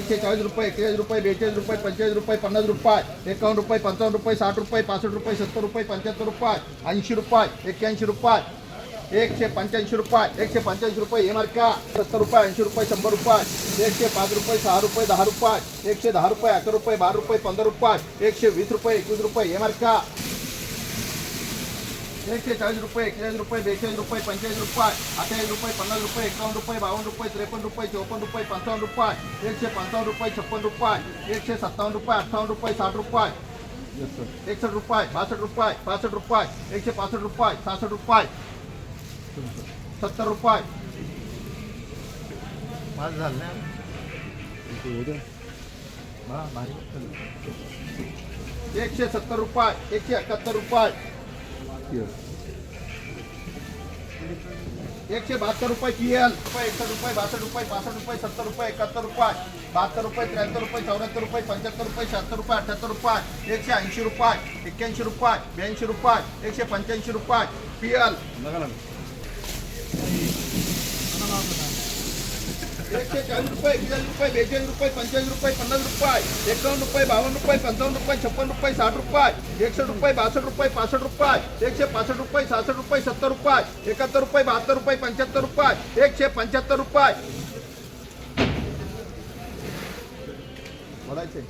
एकशे चाळीस रुपये एक्केचाळीस रुपये बेचाळीस रुपये पंचेचाळीस रुपये पन्नास रुपये एकावन्न रुपये पंचावन्न रुपये साठ रुपये पासष्ट रुपये सत्तर रुपये पंच्याहत्तर रुपये ऐंशी रुपये एक्क्याऐंशी रुपये एकशे पंच्याऐंशी रुपये एकशे पंच्याऐंशी रुपये एम आर का सत्तर रुपये ऐंशी रुपये शंभर रुपये एकशे पाच रुपये सहा रुपये दहा रुपये एकशे दहा रुपये अकरा रुपये बारा रुपये पंधरा रुपये एकशे वीस रुपये एकवीस रुपये एम आर का. एकशे चाळीस रुपये एक्केचाळीस रुपये बेचाळीस रुपये पंचेचाळीस रुपये अठ्ठावीस रुपये पन्नास रुपये एकावन्न रुपये बावन्न रुपये त्रेपन्न रुपये चौपन्न रुपये पंचावन्न रुपये एकशे पंचावन्न रुपये छप्पन रुपये एकशे सत्तावन्न रुपये अठ्ठावन्न रुपये साठ रुपये. एकसष्ट रुपये बासष्ट रुपये पासष्ट रुपये एकशे पासष्ट रुपये सहासष्ट रुपये. सत्तर रुपये. माझं झालं ना? हा. एकशे सत्तर रुपये एकशे एकाहत्तर रुपये. एकशे बहात्तर रुपये पी एल रुपये एकसष्ट रुपये बासष्ट रुपये पासष्ट रुपये सत्तर रुपये एकाहत्तर रुपये बहात्तर रुपये त्र्याहत्तर रुपये चौऱ्याहत्तर रुपये पंच्याहत्तर रुपये शहात्तर रुपये अठ्याहत्तर रुपये एकशे ऐंशी रुपये एक्क्याऐंशी रुपये ब्याऐंशी रुपये एकशे पंच्याऐंशी रुपये पी एल एकशे चाळीस रुपये एकचाळीस रुपये बेचाळीस रुपये पंचेचाळीस रुपये पन्नास रुपये एकावन्न रुपये बावन्न रुपये पंचावन्न रुपये छप्पन रुपये साठ रुपये एकसष्ट रुपये बासष्ट रुपये पासष्ट रुपये एकशे पासष्ट रुपये सहासष्ट रुपये सत्तर रुपये एकाहत्तर रुपये बहात्तर रुपये पंच्याहत्तर रुपये एकशे पंच्याहत्तर रुपये. बोलायचे?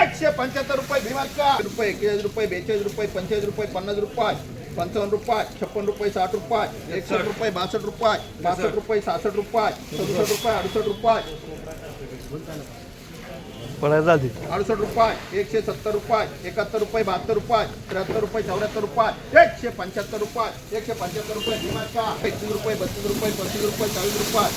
एकशे पंच्याहत्तर रुपये भीमार्का रुपये एक्केचाळीस रुपये बेचाळीस रुपये पंचेचाळीस रुपये पन्नास रुपये. पंचावन्न रुपये छप्पन रुपये साठ रुपये एकसष्ट रुपये बासष्ट रुपये बासष्ट रुपये सहासष्ट रुपये सदुसष्ट रुपये अडुसष्ट रुपये. अडुसष्ट रुपये एकशे सत्तर रुपये एकाहत्तर रुपये बहात्तर रुपये त्र्याहत्तर रुपये चौऱ्याहत्तर रुपये एकशे पंच्याहत्तर रुपये एकशे पंच्याहत्तर रुपये एकतीस रुपये बत्तीस रुपये पस्तीस रुपये चाळीस रुपये.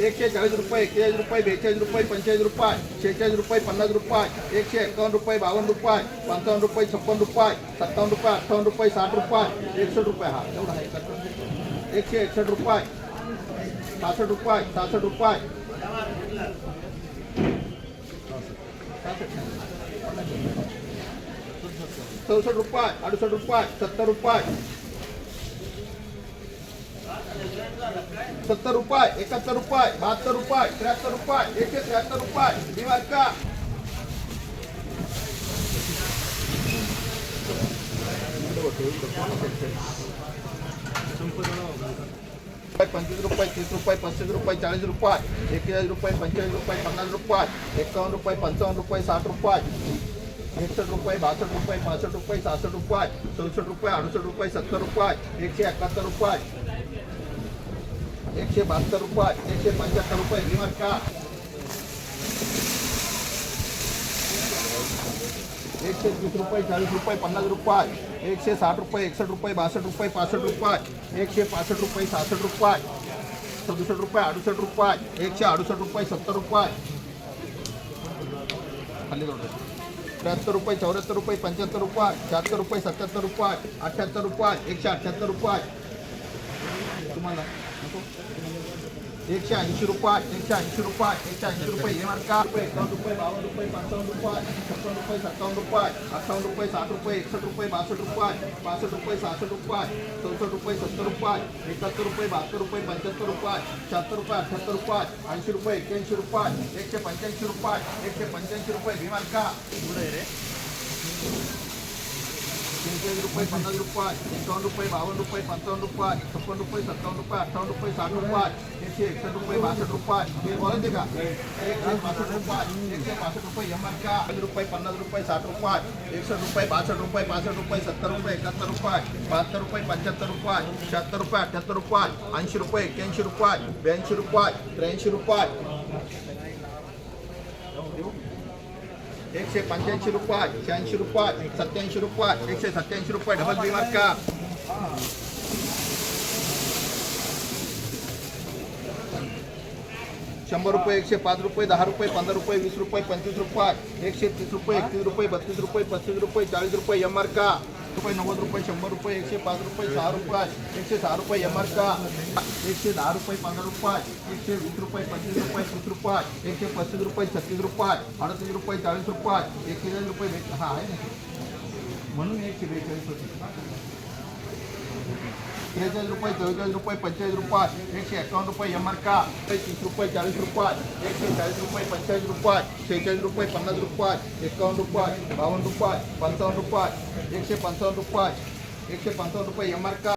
एकशे चाळीस रुपये एक्केचाळीस रुपये बेचाळीस रुपये पंचेचाळीस रुपये शेहेचाळीस रुपये पन्नास रुपये एकशे एकावन्न रुपये बावन्न रुपये पंचावन्न रुपये छप्पन रुपये सत्तावन्न रुपये अठ्ठावन्न रुपये साठ रुपये एकसष्ट रुपये हा एवढा आहे एकशे एकसष्ट रुपये सासष्ट रुपये सहासष्ट रुपये. चौसष्ट रुपये अडुसष्ट रुपये सत्तर रुपये. सत्तर रुपये एकाहत्तर रुपये बहात्तर रुपये त्र्याहत्तर रुपये एकशे त्र्याहत्तर रुपये. दिवाळका पंचवीस रुपये तीस रुपये पस्तीस रुपये चाळीस रुपये एक्केचाळीस रुपये पंचेचाळीस रुपये पन्नास रुपये एकावन्न रुपये पंचावन्न रुपये साठ रुपये एकसष्ट रुपये बासष्ट रुपये पासष्ट रुपये सहासष्ट रुपये चौसष्ट रुपये अडुसष्ट रुपये सत्तर रुपये एकशे एकाहत्तर रुपये. एकशे बहात्तर रुपये एकशे पंच्याहत्तर रुपये विमा का एकशे तीस रुपये चाळीस रुपये पन्नास रुपये एकशे साठ रुपये एकसष्ट रुपये बासष्ट रुपये पासष्ट रुपये एकशे पासष्ट रुपये सहासष्ट रुपये सदुसष्ट रुपये अडुसष्ट रुपये एकशे अडुसष्ट रुपये सत्तर रुपये. खाली त्र्याहत्तर रुपये चौऱ्याहत्तर रुपये पंच्याहत्तर रुपये शहात्तर रुपये सत्याहत्तर रुपये अठ्ठ्याहत्तर रुपये एकशे अठ्ठ्याहत्तर रुपये. तुम्हाला एकशे ऐंशी रुपये एकशे ऐंशी रुपये एकशे ऐंशी रुपये एम का? रुपये एकावन्न रुपये बावन्न रुपये पंचावन्न रुपये छप्पन रुपये सत्तावन्न रुपये अठ्ठावन्न रुपये साठ रुपये एकसष्ट रुपये बासष्ट रुपये पासष्ट रुपये सहासष्ट रुपये चौसष्ट रुपये सत्तर रुपये एकाहत्तर रुपये बहात्तर रुपये पंच्याहत्तर रुपये शहात्तर रुपये अठ्याहत्तर रुपये ऐंशी रुपये एक्क्याऐंशी रुपये एकशे पंच्याऐंशी रुपये एकशे पंच्याऐंशी रुपये भीमार का? पुढे रे. पंचेचाळीस रुपये पन्नास रुपये एकावन्न रुपये बावन्न रुपये पंचावन्न रुपये छप्पन रुपये सत्तावन्न रुपये अठ्ठावन्न रुपये साठ रुपये एकशे एकसष्ट रुपये बासष्ट रुपये. हे बोलायचे का? एकशे पासष्ट रुपये एकशे पासष्ट रुपये एम आर का रुपये पन्नास रुपये साठ रुपये एकसष्ट रुपये बासष्ट रुपये पासष्ट रुपये सत्तर रुपये एकाहत्तर रुपये बहात्तर रुपये पंच्याहत्तर रुपये शहात्तर रुपये अठ्ठ्याहत्तर रुपये ऐंशी रुपये एक्क्याऐंशी रुपये ब्याऐंशी रुपये त्र्याऐंशी रुपये एकशे पंच्याऐंशी रुपये शहाऐंशी रुपये सत्याऐंशी रुपये एकशे सत्याऐंशी रुपये डबल बी का? शंभर रुपये एकशे पाच रुपये दहा रुपये पंधरा रुपये वीस रुपये पंचवीस रुपये एकशे तीस रुपये एकतीस रुपये बत्तीस रुपये पस्तीस रुपये चाळीस रुपये एम आर का? रुपये नव्वद रुपये शंभर रुपये एकशे पाच रुपये सहा रुपये एकशे सहा रुपये एम आर का एकशे दहा रुपये पंधरा रुपये एकशे वीस रुपये पंचवीस रुपये तीस रुपये एकशे पस्तीस रुपये छत्तीस रुपये अडतीस रुपये चाळीस रुपये एकशे रुपये हा आहे ना. म्हणून एकशे बेचाळीस होते. त्रेचाळीस रुपये चव्वेचाळीस रुपये पंचेचाळीस रुपये एकशे एकावन्न रुपये एम आर का तीस रुपये चाळीस रुपये एकशे चाळीस रुपये पंचेचाळीस रुपये शेहेचाळीस रुपये पन्नास रुपये एकावन्न रुपये बावन्न रुपये पंचावन्न रुपये एकशे पंचावन्न रुपये एकशे पंचावन्न रुपये एम आर का